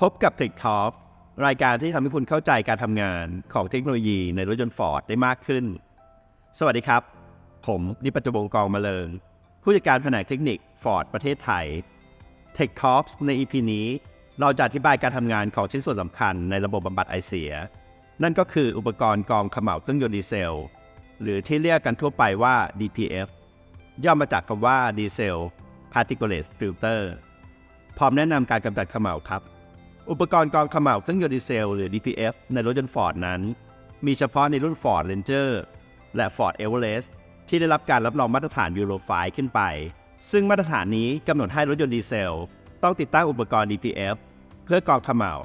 พบกับ Tech t a l รายการที่ทำให้คุณเข้าใจการทำงานของเทคโนโลยีในรถยนต์ฟอร์ดได้มากขึ้น สวัสดีครับ ผมนิปัจจบงกองมาเลิง ผู้จัดการแผนกเทคนิคฟอร์ดประเทศไทย Tech t a l ใน EP นี้ เราจะอธิบายการทำงานของชิ้นส่วนสำคัญในระบบบำบัดไอเสีย นั่นก็คืออุปกรณ์กรองขม่าวเครื่องยนต์ดีเซล หรือที่เรียกกันทั่วไปว่า DPF ย่อมาจากคำว่า Diesel Particulate Filter พร้อมแนะนำการกำจัดขม่าวครับ อุปกรณ์กรองขม่าวเครื่องยนต์ดีเซล หรือ DPF ในรถยนต์ฟอร์ดนั้น มีเฉพาะในรุ่น Ford Ranger และ Ford Everest ที่ได้รับการรับรองมาตรฐาน Euro 5ขึ้นไป ซึ่งมาตรฐานนี้กำหนดให้รถยนต์ดีเซล ต้องติดตั้งอุปกรณ์ DPF เพื่อกรองขม่าว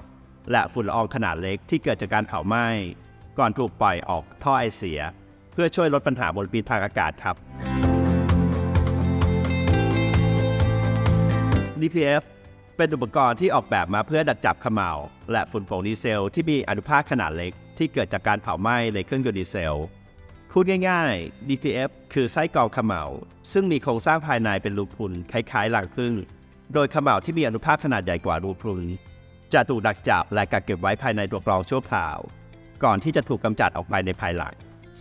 และฝุ่นละอองขนาดเล็กที่เกิดจากการเผาไหม้ ก่อนถูกปล่อยออกท่อไอเสีย เพื่อช่วยลดปัญหามลพิษทางอากาศครับ DPF เป็นอุปกรณ์ที่ออกแบบมาเพื่อดักจับขม่าวและฝุ่นผงดีเซลที่มีอนุภาคขนาดเล็ก ที่เกิดจากการเผาไหม้ในเครื่องยนต์ดีเซล พูดง่ายๆ DPF คือไส้กรองขม่าวซึ่งมีโครงสร้างภายในเป็นรูพุนคล้ายๆรังผึ้งโดยขม่าวที่มีอนุภาคขนาดใหญ่กว่ารูพุนจะถูกดักจับและกักเก็บไว้ภายในตัวกรองชั่วคราว ก่อนที่จะถูกกำจัดออกไปในภายหลัง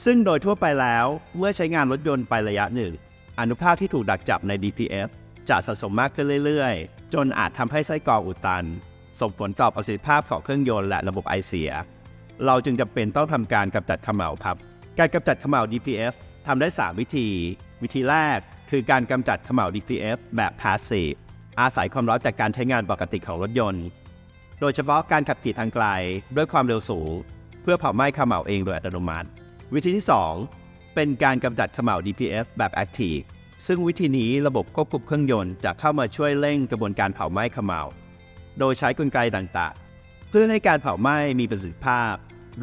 ซึ่งโดยทั่วไปแล้วเมื่อใช้งานรถยนต์ไประยะหนึ่งอนุภาคที่ถูกดักจับใน DPF จะสะสมมากขึ้นเรื่อยๆ จนอาจทำให้ไส้กรองอุดตัน ส่งผลต่อประสิทธิภาพของเครื่องยนต์และระบบไอเสีย เราจึงจำเป็นต้องทำการกำจัดเขม่าครับ การกำจัดเขม่า DPF ทำได้ 3 วิธี วิธีแรกคือการกำจัดเขม่า DPF แบบ passive อาศัยความร้อนจากการใช้งานปกติของรถยนต์ โดยเฉพาะการขับขี่ทางไกลด้วยความเร็วสูง เพื่อเผาไหม้ขม่าวเองโดยอัตโนมัติ วิธีที่ 2 เป็นการกำจัดเขม่า DPF แบบ active ซึ่งวิธีนี้ระบบควบคุมเครื่องยนต์จะเข้ามาช่วยเร่งกระบวนการเผาไหม้เขม่าว โดยใช้กลไกต่างๆ เพื่อให้การเผาไหม้มีประสิทธิภาพ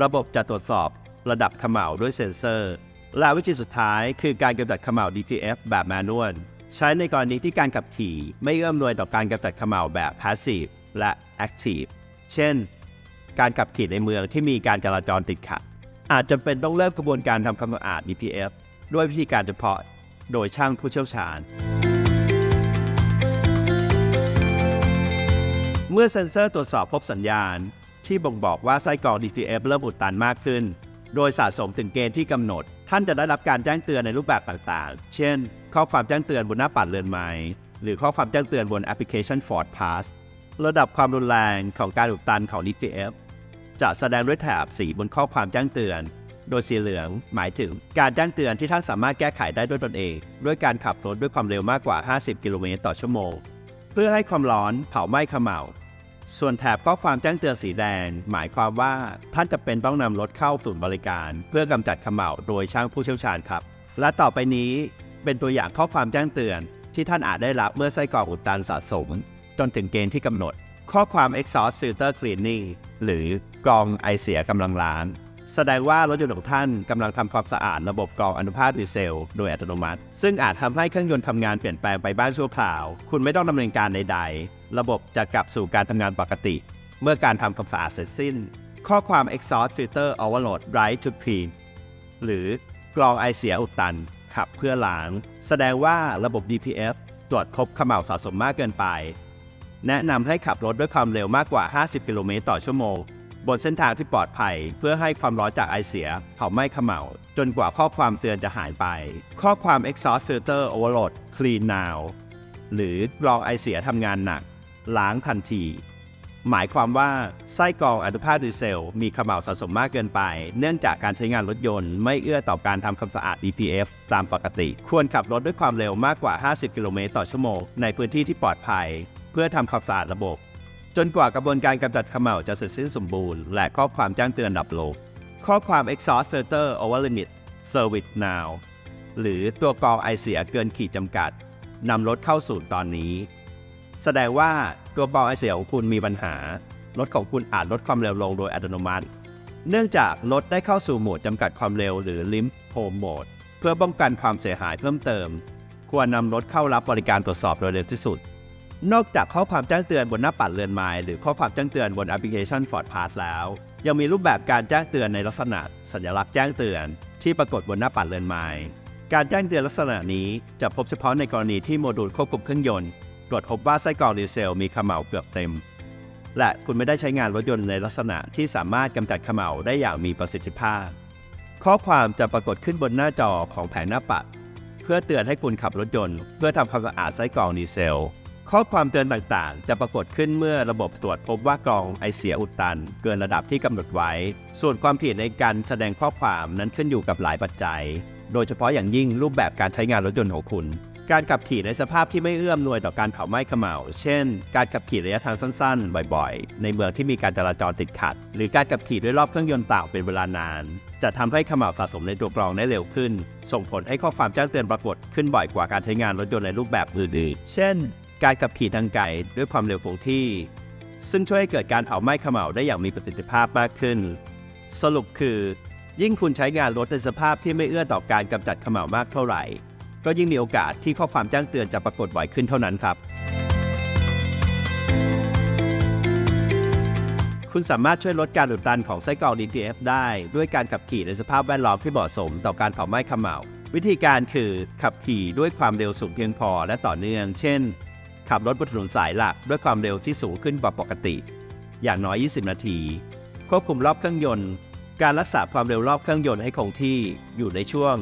ระบบจะตรวจสอบระดับเขม่าวด้วยเซ็นเซอร์ และวิธีสุดท้ายคือการกำจัดเขม่าว DPF แบบแมนนวลใช้ในกรณีที่การขับขี่ ไม่เอื้อมหน่วยต่อการกำจัดเขม่าวแบบ passive และ active เช่น การขับขี่ในเมืองที่มีการจราจรติดขัดอาจจะเป็นต้องเริ่มกระบวนการทำความสะอาด DPF ด้วยวิธีการเฉพาะ โดยช่างผู้เชี่ยวชาญ เมื่อเซ็นเซอร์ตรวจสอบพบสัญญาณ ที่บ่งบอกว่าไส้กรอง DPF เริ่มอุดตันมากขึ้น โดยสะสมถึงเกณฑ์ที่กำหนด ท่านจะได้รับการแจ้งเตือนในรูปแบบต่างๆ เช่น ข้อความแจ้งเตือนบนหน้าปัดเรือนไม้หรือข้อความแจ้งเตือนบนแอปพลิเคชัน Ford Pass ระดับความรุนแรงของการอุดตันของ DPF จะแสดงด้วยแถบสีบนข้อความแจ้งเตือน โดยสีเหลือง หมายถึงการแจ้งเตือนที่ท่านสามารถแก้ไขได้ด้วยตนเอง ด้วยการขับรถด้วยความเร็วมากกว่า 50 กิโลเมตรต่อชั่วโมง เพื่อให้ความร้อนเผาไหม้เขม่าส่วนแถบข้อความแจ้งเตือนสีแดง หมายความว่าท่านจะเป็นต้องนำรถเข้าศูนย์บริการ เพื่อกำจัดเขม่าโดยช่างผู้เชี่ยวชาญครับ และต่อไปนี้เป็นตัวอย่างข้อความแจ้งเตือน ที่ท่านอาจได้รับเมื่อไส้กรองอุดตันสะสม จนถึงเกณฑ์ที่กำหนด ข้อความ exhaust filter cleaning หรือกรองไอเสียกำลังล้าง แสดงว่ารถยนต์ของท่านกำลังทำความสะอาดระบบกรองอนุภาคดีเซล โดยอัตโนมัติ ซึ่งอาจทำให้เครื่องยนต์ทำงานเปลี่ยนแปลงไปบ้างชั่วคราว คุณไม่ต้องดำเนินการใดๆ ระบบจะกลับสู่การทำงานปกติ เมื่อการทำความสะอาดเสร็จสิ้น ข้อความ exhaust filter overload right to clean หรือกรองไอเสียอุดตันขับเพื่อล้าง แสดงว่าระบบ DPF ตรวจพบเขม่าวสะสมมากเกินไป แนะนำให้ขับรถด้วยความเร็วมากกว่า 50 กิโลเมตรต่อชั่วโมง บนเส้นทางที่ปลอดภัย เพื่อให้ความร้อนจากไอเสียเผาไหม้เขม่าจนกว่าข้อความเตือนจะหายไป ข้อความ exhaust filter overload clean now หรือกรองไอเสียทำงานหนัก ล้างทันที หมายความว่าไส้กรองอนุภาคดีเซล มีเขม่าสะสมมากเกินไป เนื่องจากการใช้งานรถยนต์ไม่เอื้อต่อการทำความสะอาด DPF ตามปกติ ควรขับรถด้วยความเร็วมากกว่า 50 กิโลเมตรต่อชั่วโมงในพื้นที่ที่ปลอดภัย เพื่อทำความสะอาดระบบ จนกว่ากระบวนการกำจัดขม่าวจะเสร็จสิ้นสมบูรณ์ และข้อความแจ้งเตือนดับลงข้อความ exhaust filter over limit service now หรือตัวกรองไอเสียเกินขีดจำกัดนำรถเข้าสู่ตอนนี้ แสดงว่าตัวกรองไอเสียของคุณมีปัญหารถของคุณอาจลดความเร็วลงโดยอัตโนมัติ เนื่องจากรถได้เข้าสู่โหมดจำกัดความเร็วหรือ limit home mode เพื่อป้องกันความเสียหายเพิ่มเติม ควรนำรถเข้ารับบริการตรวจสอบโดยเร็วที่สุด นอกจากข้อความแจ้งเตือนบนหน้าปัดเรือนไม้หรือข้อความแจ้งเตือนบนแอปพลิเคชัน Ford Pass แล้ว ยังมีรูปแบบการแจ้งเตือนในลักษณะ สัญลักษณ์แจ้งเตือน ที่ปรากฏบนหน้าปัดเรือนไม้การแจ้งเตือนลักษณะนี้จะพบเฉพาะในกรณีที่โมดูลควบคุมเครื่องยนต์ตรวจพบว่าไส้กรองดีเซลมีขม่าวเกือบเต็ม และคุณไม่ได้ใช้งานรถยนต์ในลักษณะที่สามารถกำจัดเขม่าได้อย่างมีประสิทธิภาพ ข้อความจะปรากฏขึ้นบนหน้าจอของแผงหน้าปัด เพื่อเตือนให้คุณขับรถยนต์ เพื่อทำความสะอาดไส้กรองดีเซล ข้อความเตือนต่างๆ จะปรากฏขึ้นเมื่อระบบตรวจพบว่ากรองไอเสียอุดตัน เกินระดับที่กำหนดไว้ ส่วนความผิดในการแสดงข้อความนั้นขึ้นอยู่กับหลายปัจจัย โดยเฉพาะอย่างยิ่งรูปแบบการใช้งานรถยนต์ของคุณ การขับขี่ในสภาพที่ไม่เอื้อมหน่วยต่อการเผาไหม้เขม่าเช่น การขับขี่ระยะทางสั้นๆ บ่อยๆ ในเมืองที่มีการจราจรติดขัด หรือการขับขี่ด้วยรอบเครื่องยนต์เปล่าเป็นเวลานาน จะทำให้เขม่าสะสมในตัวกรองได้เร็วขึ้น ส่งผลให้ข้อความแจ้งเตือนปรากฏขึ้นบ่อยกว่าการใช้งานรถยนต์ในรูปแบบอื่นๆ เช่น การขับขี่ทางไกลด้วยความเร็วคงที่ ซึ่งช่วยให้เกิดการเผาไหม้ขม่าได้อย่างมีประสิทธิภาพมากขึ้น สรุปคือ ยิ่งคุณใช้งานรถในสภาพที่ไม่เอื้อต่อการกำจัดขม่ามากเท่าไหร่ ก็ยิ่งมีโอกาสที่ข้อความแจ้งเตือนจะปรากฏบ่อยขึ้นเท่านั้นครับ คุณสามารถช่วยลดการอุดตันของไส้กรอง DPF ได้ด้วยการขับขี่ในสภาพแวดล้อมที่เหมาะสมต่อการเผาไหม้ขม่าวิธีการคือขับขี่ด้วยความเร็วสูงเพียงพอและต่อเนื่อง เช่น ขับรถบนถนนสายหลักด้วยความเร็วที่สูงขึ้นกว่าปกติ อย่างน้อย 20 นาที ควบคุมรอบเครื่องยนต์ การรักษาความเร็วรอบเครื่องยนต์ให้คงที่อยู่ในช่วง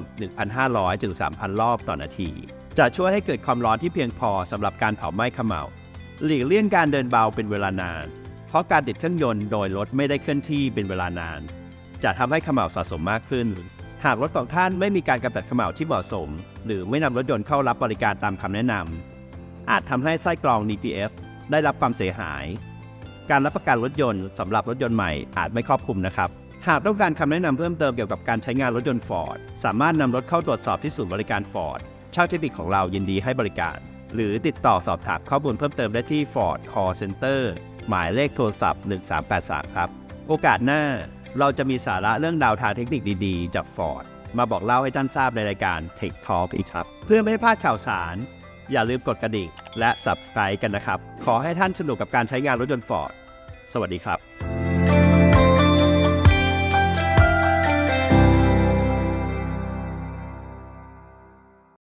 1,500 ถึง 3,000 รอบต่อนาที จะช่วยให้เกิดความร้อนที่เพียงพอสำหรับการเผาไหม้ขม่าหลีกเลี่ยงการเดินเบาเป็นเวลานาน เพราะการติดเครื่องยนต์โดยรถไม่ได้เคลื่อนที่เป็นเวลานาน จะทำให้ขม่าสะสมมากขึ้น หากรถของท่านไม่มีการกำจัดขม่าที่เหมาะสม หรือไม่นำรถยนต์เข้ารับบริการตามคำแนะนำ อาจทำให้ไส้กรอง DPF ได้รับความเสียหาย การรับประกันรถยนต์สำหรับรถยนต์ใหม่อาจไม่ครอบคลุมนะครับ หากต้องการคำแนะนำเพิ่มเติมเกี่ยวกับการใช้งานรถยนต์ Ford สามารถนำรถเข้าตรวจสอบที่ศูนย์บริการ Ford ช่างเทคนิคของเรายินดีให้บริการ หรือติดต่อสอบถามข้อมูลเพิ่มเติมได้ที่ Ford Call Center หมายเลขโทรศัพท์ 1383 ครับ โอกาสหน้าเราจะมีสาระเรื่องดาวทางเทคนิคดีๆ จาก Ford มาบอกเล่าให้ท่านทราบในรายการ Tech Talk อีกครับ เพื่อไม่ให้พลาดข่าวสาร อย่าลืมกดกระดิ่ง และ Subscribe กันนะครับ ขอให้ท่านสนุกกับการใช้งานรถยนต์ Ford สวัสดีครับ